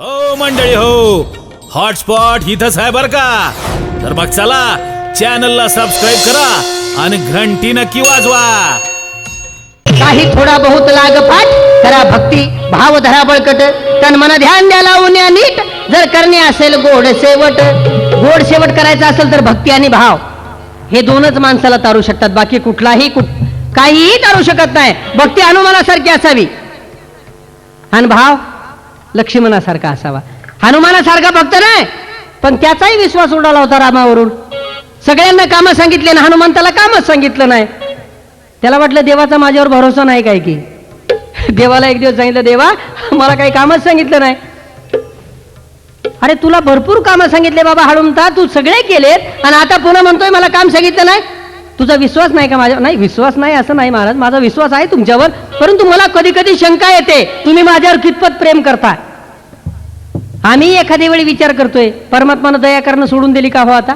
हो मंडळी हो. हॉटस्पॉट इथंच आहे बर का? तर मग चला चॅनलला सबस्क्राईब करा आणि घंटी नक्की वाजवा. काही थोडा बहुत लाग पाठ करा भक्ती भाव धरा बळकट. तन मन ध्यान द्या लावून या नीट. जर करणे असेल गोड शेवट. गोड शेवट करायचा असेल तर भक्ती आणि भाव. हे दोनच माणसाला तारू शकतात बाकी कुठलाही कुठ काहीही तारू शकत नाही. भक्ती हनुमानासारखी असावी. आणि भाव? लक्ष्मणासारखा असावा. हनुमानासारखा भक्त नाही पण त्याचाही विश्वास उडाला होता रामावरून. सगळ्यांना कामं सांगितले ना हनुमंताला कामच सांगितलं नाही. त्याला वाटलं देवाचा माझ्यावर भरोसा नाही काय की. देवाला एक दिवस सांगितलं देवा मला काही कामच सांगितलं नाही. अरे तुला भरपूर कामं सांगितले बाबा हळूमता तू सगळे केलेत आणि आता पुन्हा म्हणतोय मला काम सांगितलं नाही. तुझा विश्वास नाही का माझ्या नाही विश्वास नाही असं नाही महाराज माझा विश्वास आहे तुमच्यावर परंतु मला कधी कधी शंका येते. तुम्ही माझ्यावर कितपत प्रेम करता? आम्ही एखाद्या वेळी विचार करतोय परमात्मानं दया करणं सोडून दिली का हो आता?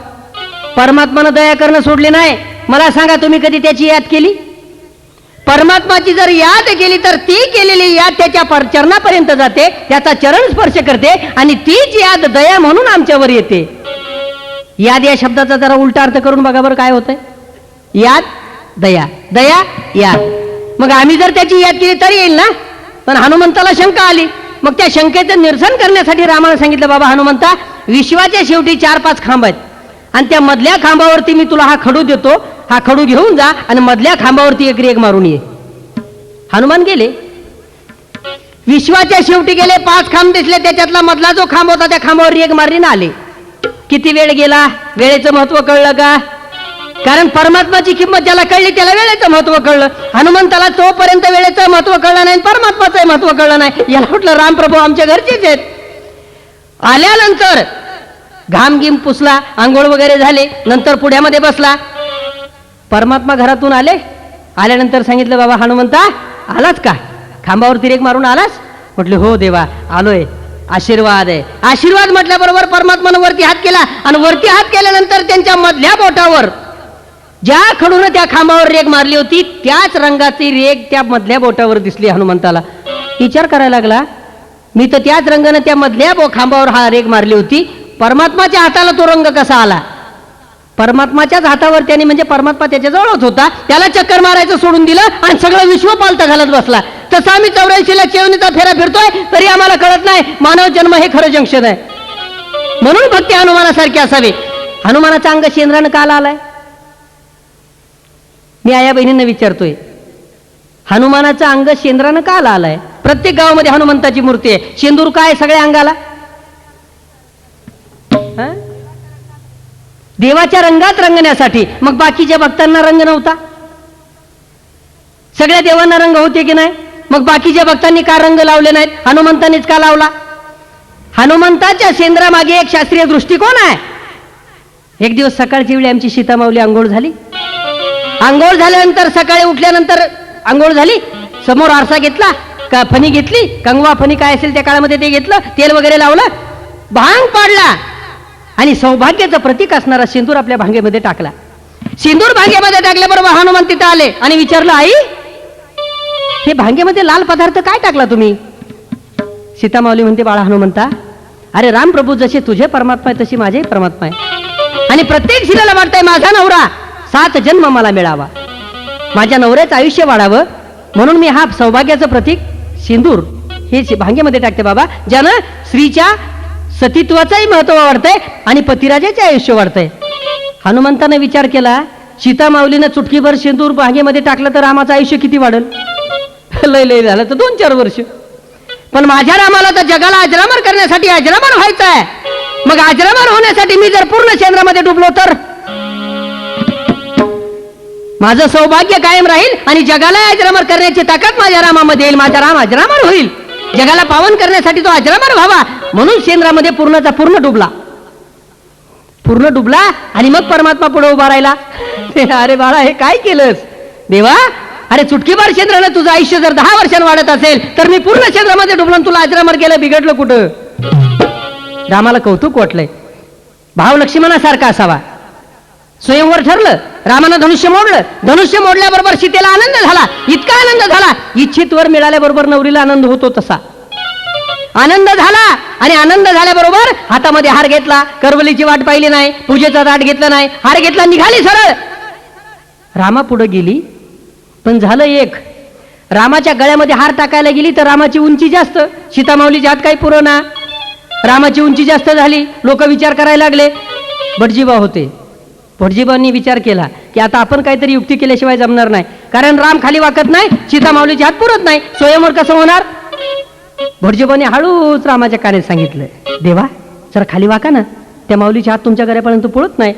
परमात्मानं दया करणं सोडले नाही मला सांगा तुम्ही कधी त्याची याद केली? परमात्माची जर याद केली तर ती केलेली याद त्याच्या पर- चरणापर्यंत जाते त्याचा चरण स्पर्श करते आणि तीच याद दया म्हणून आमच्यावर येते. याद या शब्दाचा जरा उलटा अर्थ करून बघा बरं काय होतंय. याद दया दया याद. मग आम्ही जर त्याची याद केली तरी येईल ना? पण हनुमंताला शंका आली. मग त्या शंकेचं निरसन करण्यासाठी रामानं सांगितलं बाबा हनुमंता विश्वाच्या शेवटी चार पाच खांब आहेत. आणि त्या मधल्या खांबावरती मी तुला हा खडू देतो. हा खडू घेऊन जा आणि मधल्या खांबावरती एक रेग मारून ये. हनुमान गेले. विश्वाच्या शेवटी गेले पाच खांब दिसले त्याच्यातला मधला जो खांब होता त्या खांबावर रेग मारली ना आले. किती वेळ गेला? वेळेचं महत्त्व कळलं का? कारण परमात्माची किंमत ज्याला कळली त्याला वेळेचं महत्त्व कळलं. हनुमंताला तोपर्यंत वेळेचं महत्त्व कळलं नाही परमात्माचं महत्त्व कळलं नाही. याला कुठलं रामप्रभू आमच्या घरचेच आहेत. आल्यानंतर घामगिम पुसला आंघोळ वगैरे झाले नंतर पुढ्यामध्ये बसला. परमात्मा घरातून आले. आल्यानंतर सांगितलं बाबा हनुमंता आलाच का? खांबावर तिरेक मारून आलास? म्हटले हो देवा आलोय. आशीर्वाद आहे. आशीर्वाद म्हटल्याबरोबर परमात्मानं वरती हात केला आणि वरती हात केल्यानंतर त्यांच्या मधल्या बोटावर ज्या खडून त्या खांबावर रेग मारली होती त्याच रंगाची रेग त्या मधल्या बोटावर दिसली हनुमंताला. विचार करायला लागला मी तर त्याच रंगानं त्या मधल्या बो खांबावर हा रेग मारली होती. परमात्माच्या हाताला तो रंग कसा आला? परमात्माच्याच हातावर त्याने म्हणजे परमात्मा त्याच्याजवळच होता. त्याला चक्कर मारायचं सोडून दिलं आणि सगळं विश्व पालत घालत बसला. तसं आम्ही चौऱ्याऐंशीला चेवणीचा फेरा फिरतोय तरी आम्हाला कळत नाही मानव जन्म हे खरं जंक्शन आहे. म्हणून भक्ती हनुमानासारखे असावे. हनुमानाचा अंग शेंद्रानं काल आलाय. मी आया बहिणींना विचारतोय हनुमानाचं अंग शेंद्रानं का आलाय प्रत्येक गावामध्ये हनुमंताची मूर्ती आहे. शेंदूर काय सगळ्या अंगाला? देवाच्या रंगात रंगण्यासाठी. मग बाकीच्या भक्तांना रंग नव्हता? सगळ्या देवांना रंग होते की नाही? मग बाकीच्या भक्तांनी का रंग लावले नाहीत? हनुमंतांनीच का लावला? हनुमंताच्या शेंद्रामागे एक शास्त्रीय दृष्टिकोन आहे. एक दिवस सकाळची वेळी आमची सीतामाऊली आंघोळ झाली. आंघोळ झाल्यानंतर सकाळी उठल्यानंतर आंघोळ झाली? समोर आरसा घेतला? का फणी घेतली? कंगवा फणी काय असेल त्या काळामध्ये ते घेतलं? तेल वगैरे लावलं? भांग पाडला. आणि सौभाग्याचं प्रतीक असणारा सिंदूर आपल्या भांगेमध्ये टाकला. सिंदूर भांगेमध्ये टाकल्याबरोबर हनुमान तिथं आले आणि विचारलं आई हे भांगेमध्ये लाल पदार्थ काय टाकला तुम्ही? सीतामाऊली म्हणते बाळा हनुमंता अरे राम प्रभू जसे तुझे परमात्मा आहे तशी माझे परमात्मा आहे आणि प्रत्येक शिलाला वाटतंय माझा नवरा. सात जन्म मला मिळावा. माझ्या नवऱ्याचं आयुष्य वाढावं. म्हणून मी हा सौभाग्याचं प्रतीक सिंदूर हे भांगेमध्ये टाकते बाबा ज्यानं स्त्रीच्या सतीत्वाचंही महत्त्व वाढतंय आणि पतिराजाचे आयुष्य वाढतंय. हनुमंतानं विचार केला सीता माऊलीनं चुटकीभर सिंदूर भांगेमध्ये टाकलं तर रामाचं आयुष्य किती वाढल? लय लय झालं तर दोन चार वर्ष. पण माझ्या रामाला तर जगाला अजरामर करण्यासाठी अजरामर व्हायचं आहे मग अजरामर होण्यासाठी मी जर पूर्ण चंद्रामध्ये डुबलो तर? माझं सौभाग्य कायम राहील आणि जगाला अजरामर करण्याची ताकद माझ्या रामामध्ये येईल. माझा राम अजरामर होईल. जगाला पावन करण्यासाठी तो अजरामर व्हावा. म्हणून शेंद्रामध्ये पूर्णचा पूर्ण डुबला. पूर्ण डुबला आणि मग परमात्मा पुढे उभा राहिला. अरे बाळा हे काय केलंस? देवा अरे चुटकीबार क्षेत्रानं तुझं आयुष्य जर दहा वर्षांनी वाढत असेल तर मी पूर्ण क्षेत्रामध्ये डुबलून तुला अजरामर केलं बिघडलं कुठं? रामाला कौतुक वाटलंय. भाव लक्ष्मणासारखा असावा. स्वयंवर ठरलं. रामानं धनुष्य मोडलं. धनुष्य मोडल्याबरोबर सीतेला आनंद झाला. इतका आनंद झाला. इच्छित वर मिळाल्याबरोबर नवरीला आनंद होतो तसा. आनंद झाला. आणि आनंद झाल्याबरोबर हातामध्ये हार घेतला. करवलीची वाट पाहिली नाही. पूजेचा ताट घेतला नाही. हार घेतला निघाली सरळ. रामा पुढे गेली. पण झालं एक. रामाच्या गळ्यामध्ये हार टाकायला गेली तर रामाची उंची जास्त. सीतामाऊलीच्या हात काही पुरवणा रामाची उंची जास्त झाली. लोक विचार करायला लागले. भटजीबा होते. भटजीबांनी विचार केला की आता आपण काहीतरी युक्ती केल्याशिवाय जमणार नाही. कारण राम खाली वाकत नाही सीतामाऊलीचे हात पुरत नाही स्वयंवर कसं होणार? भटजीबांनी हळूच रामाच्या काने सांगितलं देवा जरा खाली वाका ना. त्या माऊलीची हात तुमच्या घरापर्यंत पुळत नाही.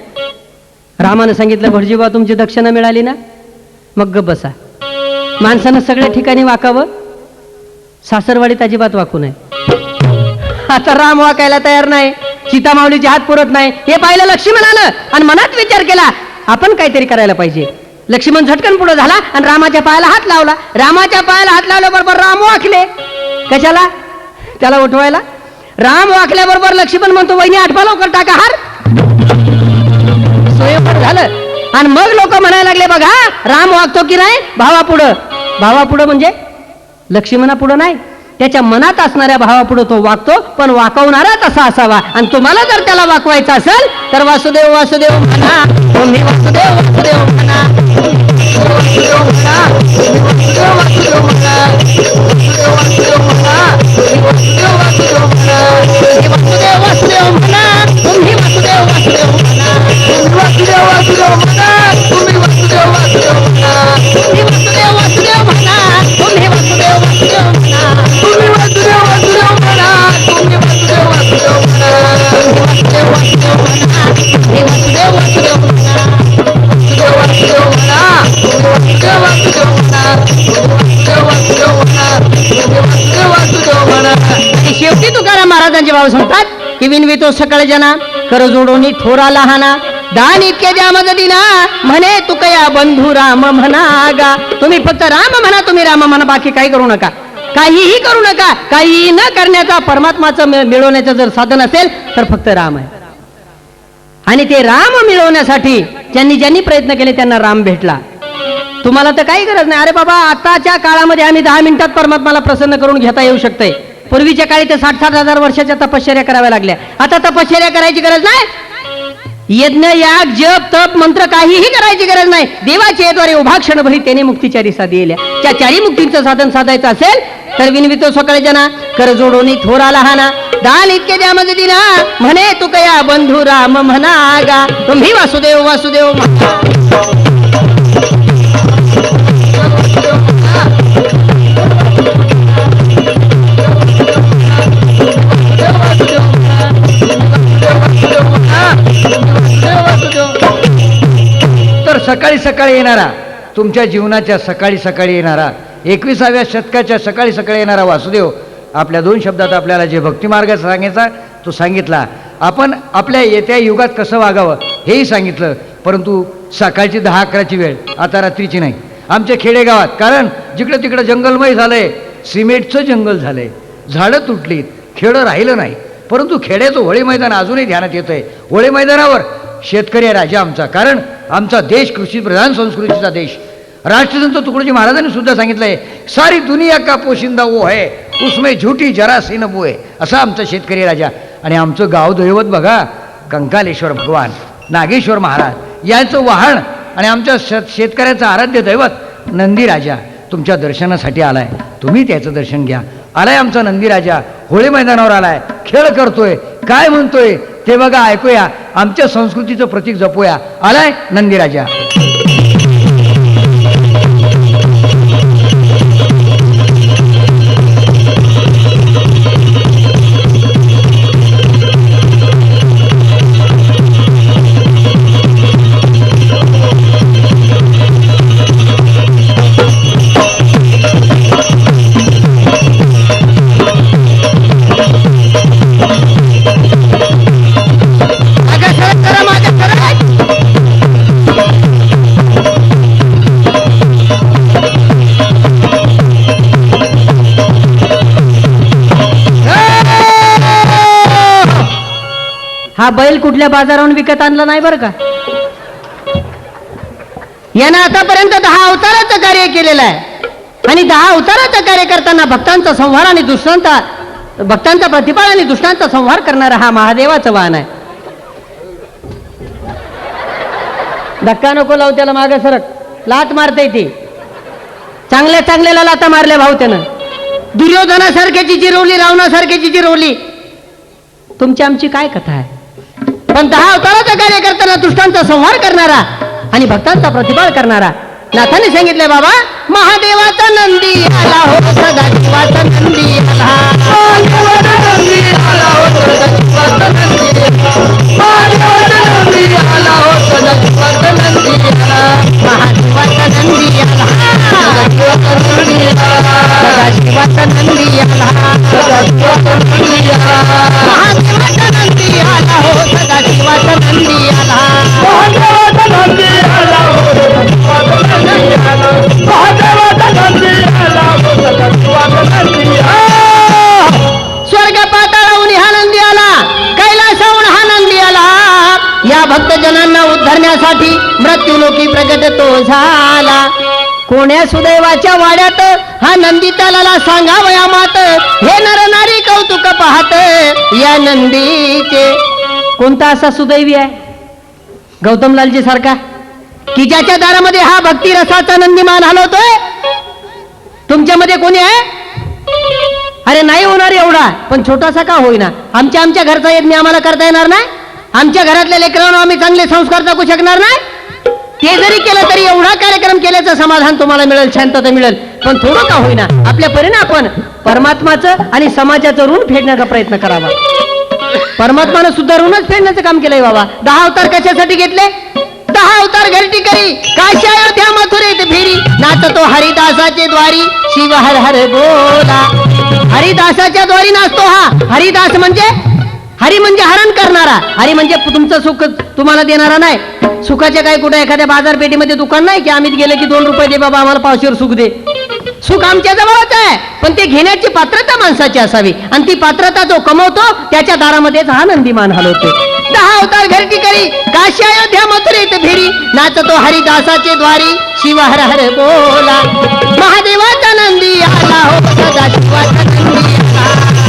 रामानं सांगितलं भटजीबा तुमची दक्षिणा मिळाली ना? मग गप बसा. माणसानं सगळ्या ठिकाणी वाकावं. सासरवाडीत अजिबात वाकू नये. आता राम वाकायला तयार नाही. सीता माऊलीचे हात पुरत नाही. हे पाहिलं लक्ष्मणानं आणि मनात विचार केला आपण काहीतरी करायला पाहिजे. लक्ष्मण झटकन पुढे झाला आणि रामाच्या पायाला हात लावला. रामाच्या पायाला हात लावल्याबरोबर राम वाकले. कशाला? त्याला उठवायला? राम वाकल्याबरोबर लक्ष्मण म्हणतो वहिनी आठवा लवकर टाका हार. स्वयंवर झालं. आणि मग लोक म्हणायला लागले बघा राम वागतो की नाही? भावा पुढं भावा पुढं म्हणजे लक्ष्मणा पुढं नाही. त्याच्या मनात असणाऱ्या भावापुढं तो वागतो पण वाकवणारा तसा असावा? आणि तुम्हाला जर त्याला वाकवायचं असेल तर वासुदेव वासुदेव म्हणा. तुम्ही वासुदेव वासुदेव म्हणा. वासुदेव म्हणा. तुम्ही वासुदेव वासुदेव म्हणा. वासुदेव वासुदेव म्हणा. तुम्ही वासुदेव वासुदेव म्हणा. वासुदेव वासुदेव महाराजांचे भाव सांगतात की विनवितो सकळ जना कर जोडोनी थोरा लहाना. दान इतके द्या मग दिना म्हणे तुकया बंधू राम म्हणा गा तुम्ही फक्त राम म्हणा तुम्ही राम म्हणा बाकी काही करू नका. काहीही करू नका काहीही न करण्याचा परमात्माचं मिळवण्याचं जर साधन असेल तर फक्त राम आहे. आणि ते राम मिळवण्यासाठी ज्यांनी ज्यांनी प्रयत्न केले त्यांना राम भेटला. तुम्हाला तर काही गरज नाही. अरे बाबा आताच्या काळामध्ये आम्ही दहा मिनिटात परमात्माला प्रसन्न करून घेता येऊ शकते पूर्वीच्या काळी ते साठ साठ हजार वर्षाच्या तपश्चर्या कराव्या लागल्या. आता तपश्चर्या करायची गरज नाही. यज्ञ याग जप तप मंत्र काहीही करायची गरज नाही. देवाच्या द्वारे उभा क्षणभरी त्याने मुक्तीच्या रिसा दिल्या त्या चारी मुक्तीचं साधन साधायचं असेल तर विनवितो सकाळी जना कर जोडोनी थोरा लहाना. दान इतके द्या मध्ये दिना. म्हणे तू कया बंधू राम म्हणा गा तुम्ही वासुदेव वासुदेव तर सकाळी सकाळी येणारा तुमच्या जीवनाच्या सकाळी सकाळी येणारा एकविसाव्या शतकाच्या सकाळी सकाळी येणारा वासुदेव आपल्या दोन शब्दात आपल्याला जे भक्तिमार्ग सांगायचा तो सांगितला. आपण आपल्या येत्या युगात कसं वागावं हेही सांगितलं परंतु सकाळची दहा अकराची वेळ आता रात्रीची नाही. आमच्या खेडेगावात कारण जिकडं तिकडं जंगलमय झालंय सिमेंटचं जंगल झालंय. झाडं तुटलीत खेडं राहिलं नाही. परंतु खेड्याचं होळी मैदान अजूनही ध्यानात येत आहे होळी मैदानावर शेतकरी आहे राजा आमचा. कारण आमचा देश कृषीप्रधान संस्कृतीचा देश. राष्ट्रसंत तुकडोजी महाराजांनी सुद्धा सांगितलंय सारी दुनिया का पोशिंदा ओ है उसमें झुटी जरासीन वो आहे असा आमचा शेतकरी राजा. आणि आमचं गाव दैवत बघा कंकालेश्वर भगवान नागेश्वर महाराज यांचं वाहन आणि आमच्या शेतकऱ्याचं आराध्य दैवत नंदी राजा तुमच्या दर्शनासाठी आलाय. तुम्ही त्याचं दर्शन घ्या. आलाय आमचा नंदी राजा होळी मैदानावर आलाय. खेळ करतोय. काय म्हणतोय? ते बघा ऐकूया. आमच्या संस्कृतीचं प्रतीक जपूया. आलाय नंदी हा बैल कुठल्या बाजारावरून विकत आणला नाही बरं का? यानं आतापर्यंत दहा अवताराचं कार्य केलेलं आहे. आणि दहा अवताराचं कार्य करताना भक्तांचा संहार आणि दुष्टांचा भक्तांचा प्रतिपाळ आणि दुष्टांचा संहार करणारा हा महादेवाचं वाहन आहे. धक्का नको लावू त्याला मागे सरक. लात मारता ती. चांगल्या चांगल्याला लाता मारल्या भाऊ त्यानं. दुर्योधनासारख्याची जिरवली रावणासारख्याची जिरवली तुमची आमची काय कथा आहे? पण दहा अवताराचा कार्य करताना दुष्टांचा संहार करणारा आणि भक्तांचा प्रतिपाळ करणारा. नाथाने सांगितलंय बाबा महादेवाचा नंदी आला हो सदा शिवाचा नंदी आला महादेवाचा नंदी कोण्या सुदैवाच्या वाड्यात हा नंदी सांगावया मात. हे नरनारी कौतुक पाहत या नंदीचे. कोणता असा सुदैवी आहे? गौतमलालजी सारखा? की ज्याच्या दारामध्ये हा भक्ती रसाचा नंदीमान हलवतोय तुमच्यामध्ये कोणी आहे? अरे नाही होणार एवढा पण छोटासा का होईना? आमच्या आमच्या घरचा यज्ञ आम्हाला करता येणार नाही? आमच्या घरातल्या लेकरांना आम्ही चांगले संस्कार टाकू शकणार नाही? ते जरी केलं तरी एवढा कार्यक्रम केल्याचं समाधान तुम्हाला मिळेल शांतता मिळेल. पण थोडं का होईना? आपल्या परीने आपण परमात्माचं आणि समाजाचं ऋण फेडण्याचा प्रयत्न करावा. परमात्मानं सुद्धा ऋणच फेडण्याचं काम केलंय बाबा. दहा अवतार कशासाठी घेतले? दहा अवतार घरटी करी. काशी त्या मथुरेत फेरी नाचतो हरिदासाचे द्वारी. शिव हर हर बोला. हरिदासाच्या द्वारी नाचतो हा. हरिदास म्हणजे? हरी म्हणजे हरण करणारा. हरी म्हणजे तुमचं सुख तुम्हाला देणारा नाही. सुखाच्या काय कुठं एखाद्या बाजारपेठेमध्ये दुकान नाही की आम्ही गेले की दोन रुपये दे बाबा आम्हाला पावशेर सुख दे. सुख आमच्या जवळच आहे पण ते घेण्याची पात्रता माणसाची असावी. आणि ती पात्रता जो कमवतो त्याच्या दारामध्येच हा नंदीमान हलवतो. दहा अवतार घरटी करी काशी अयोध्या मथुरेत फेरी नाचतो हरिदासाचे द्वारी शिव हर हर बोला. महादेवाचा नंदी आला हो सदा शिवाचा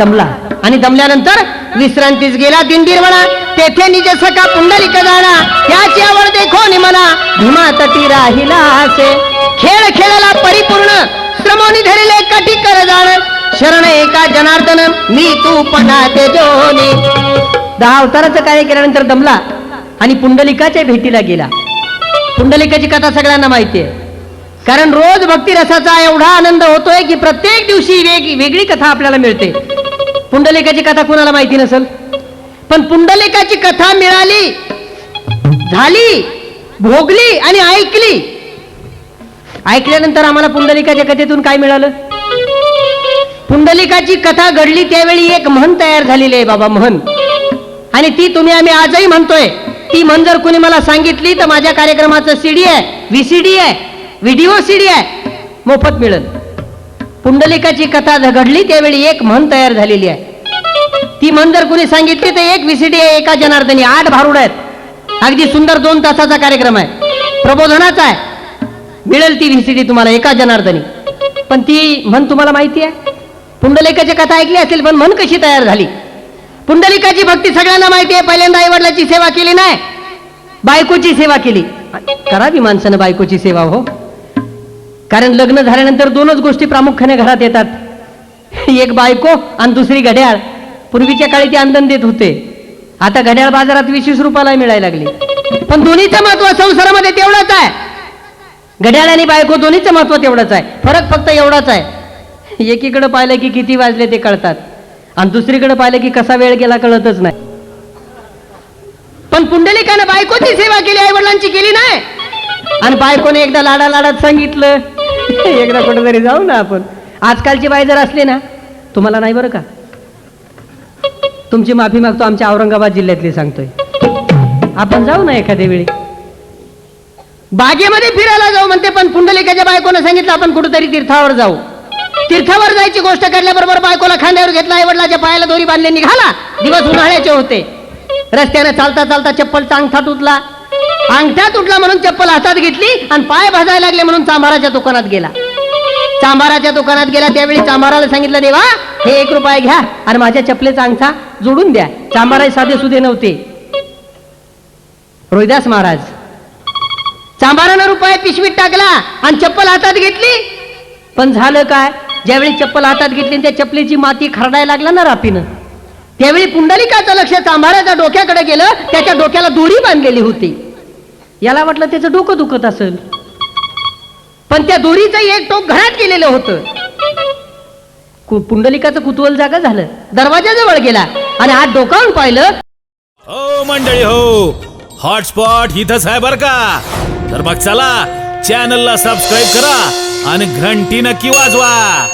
दमला. आणि दमल्यानंतर विश्रांतीस गेला दिंडीरवणा तेथे निज सखा पुंडलिक जाणा याची आवड देखो म्हणा भीमा तटी राहिला असे. खेळ खेळाला परिपूर्ण. श्रमोनी धरले कटी कर जाण. शरण एका जनार्दन मी तू पणा ते जोनी. दहा अवताराचं कार्य केल्यानंतर दमला. आणि पुंडलिकाच्या भेटीला गेला. पुंडलिकाची कथा सगळ्यांना माहिती आहे कारण रोज भक्ती रसाचा एवढा आनंद होतोय की प्रत्येक दिवशी वेग वेगळी कथा आपल्याला मिळते. पुंडलिकाची कथा कुणाला माहिती नसेल? पण पुंडलिकाची कथा मिळाली झाली भोगली आणि ऐकली. ऐकल्यानंतर आम्हाला पुंडलिकाच्या कथेतून काय मिळालं? पुंडलिकाची कथा घडली त्यावेळी एक म्हण तयार झालेली आहे बाबा म्हण. आणि ती तुम्ही आम्ही आजही म्हणतोय. ती म्हण जर कुणी मला सांगितली तर माझ्या कार्यक्रमाचं सीडी आहे व्हीसीडी आहे व्हिडिओ सीडी आहे. मोफत मिळेल. पुंडलिकाची कथा झगडली त्यावेळी एक म्हण तयार झालेली आहे. ती म्हण जर कुणी सांगितली तर एक विसिडी आहे एका जनार्दनी आठ भारुड आहेत. अगदी सुंदर दोन तासाचा कार्यक्रम आहे. प्रबोधनाचा आहे. मिळेल ती व्हिसिडी तुम्हाला एका जनार्दनी. पण ती म्हण तुम्हाला माहिती आहे? पुंडलिकाची कथा ऐकली असेल पण म्हण कशी तयार झाली? पुंडलिकाची भक्ती सगळ्यांना माहिती आहे पहिल्यांदा आईवडिलाची सेवा केली नाही. बायकोची सेवा केली. करावी माणसानं बायकोची सेवा हो. कारण लग्न झाल्यानंतर दोनच गोष्टी प्रामुख्याने घरात येतात. एक बायको आणि दुसरी घड्याळ. पूर्वीच्या काळी ते आंदन देत होते. आता घड्याळ बाजारात विशेष वीस रुपयाला मिळायला लागली. पण दोन्हीचं महत्त्व संसारामध्ये तेवढंच आहे. घड्याळ आणि बायको दोन्हीचं महत्त्व तेवढंच आहे. फरक फक्त एवढाच आहे. एकीकडे पाहिलं की किती वाजले ते कळतात. आणि दुसरीकडे पाहिलं की कसा वेळ गेला कळतच नाही. पण पुंडलिकानं बायकोची सेवा केली आई वडिलांची केली नाही. आणि बायकोने एकदा लाडा लाडात सांगितलं एकदा कुठेतरी जाऊ ना आपण. आजकालची बाई जर असली ना तुम्हाला नाही बरं का? तुमची माफी मागतो आमच्या औरंगाबाद जिल्ह्यातली सांगतोय. आपण जाऊ ना एखाद्या वेळी. बागेमध्ये फिरायला जाऊ म्हणते पण पुंडलिकाच्या बायकोनं सांगितलं आपण कुठेतरी तीर्थावर जाऊ. तीर्थावर जायची गोष्ट काढल्याबरोबर बायकोला खांद्यावर घेतला आई वडिलाच्या पायाला दोरी बांधले निघाला. दिवस उन्हाळ्याचे होते. रस्त्याने चालता चालता चप्पलचा अंगठा तुटला अंगठा तुटला म्हणून चप्पल हातात घेतली आणि पाय भाजायला लागले म्हणून चांभाराच्या दुकानात गेला. चांभाराच्या दुकानात गेला त्यावेळी चांभाराला सांगितलं देवा हे एक रुपया घ्या आणि माझ्या चपलेचा अंगठा जोडून द्या. चांभारा साधे सुधे नव्हते. रोहिदास महाराज चांभारानं रुपया पिशवीत टाकला आणि चप्पल हातात घेतली. पण झालं काय? ज्यावेळी चप्पल हातात घेतली आणि त्या चपलीची माती खरडायला लागला ना रापीनं त्यावेळी पुंडलिकाचं लक्ष चांभाराच्या डोक्याकडे गेलं त्याच्या डोक्याला दोरी बांधलेली होती. याला वाटलं त्याचं डोकं दुखत असेल. पण त्या दोरीचं एक टोक घरात गेलेलं होतं. कु- पुंडलिकाचं कुतूहल जागा झालं. दरवाजाजवळ गेला आणि हात डोकावून पाहिलं. हो मंडळी हो. हॉटस्पॉट इथंच आहे बर का? तर मग चला चॅनलला सबस्क्राईब करा आणि घंटी नक्की वाजवा.